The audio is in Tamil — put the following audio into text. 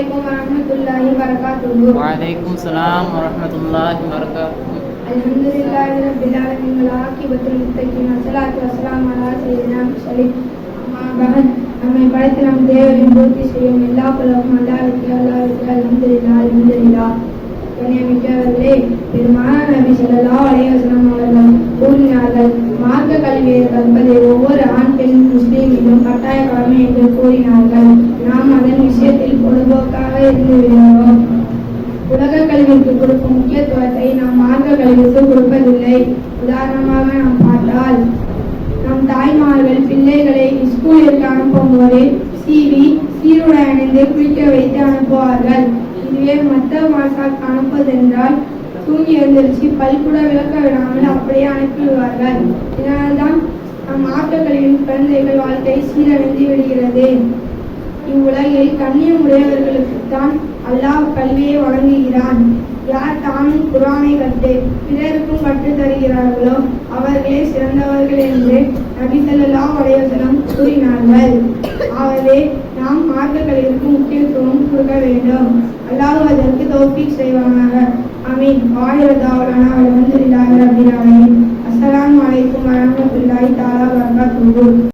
அலைக்கும் வரமத்துல்லாஹி வரகாத்துஹு வலைக்கும் சலாம் வரமத்துல்லாஹி வரகாத்துஹு அல்ஹம்துலில்லாஹி ரப்பில் ஆலமீன் வல் ஆகிபத்துல் முத்தகீன் வஸ்ஸலாத்து வஸ்ஸலாமு அலா சய்யிதினா முர்சலீன் அம்மா பஹத் நம்மை படைத்து நம் தேவரின் பூர்த்தி செய்யும் எல்லா புலவும் அல்லாவிற்கு அல்லாவிற்கு அல்ஹம்துலில்லா அல்ஹம்துலில்லா கண்ணியமிக்கவர்களே பெருமான நபி அலைவசனம் அவர்கள் கூறினார்கள் மார்க்க கல்வியை கற்பதை ஒவ்வொரு ஆண் பெண் முஸ்லீமிலும் கட்டாய கடமை என்று கூறினார்கள். நாம் அதன் உலக கல்விக்கு கொடுக்கும் முக்கியத்துவத்தை நாம் மார்க்க கல்விக்கு கொடுப்பதில்லை. உதாரணமாக நாம் பார்த்தால் நம் தாய்மார்கள் பிள்ளைகளை ஸ்கூலிற்கு அனுப்பும் போது சீவி சீருடை அணிந்து குளிக்க வைத்து அனுப்புவார்கள். இதுவே மத்த மாசாக்கு அனுப்புவதென்றால் தூங்கி எழுந்திருச்சு பல்கூட விளக்க விடாமல் அப்படியே அனுப்பிவிடுவார்கள். இதனால்தான் நம் மார்க்க குழந்தைகள் வாழ்க்கை சீரழிந்து விடுகிறது. இவ்வுலகில் கண்ணியம் உடையவர்களுக்குத்தான் அல்லாஹ் கல்வியை வழங்குகிறான். யார் தானும் குரானை கற்று பிறருக்கும் கற்றுத் தருகிறார்களோ அவர்களே சிறந்தவர்கள் என்று நபிசல்லா உடையவசனம் கூறினார்கள். ஆகவே நாம் மார்க்கங்களிற்கு முக்கியத்துவம் கொடுக்க வேண்டும். அல்லாஹ் அதற்கு தோப்பிக் செய்வானாக. அமீன் ஆயிரதாவலான அவர் வந்து இல்லாத அபிராமி அஸ்லாம் வலைக்கும் வரமத்துல்லாய் தாலா வரகாத்துகு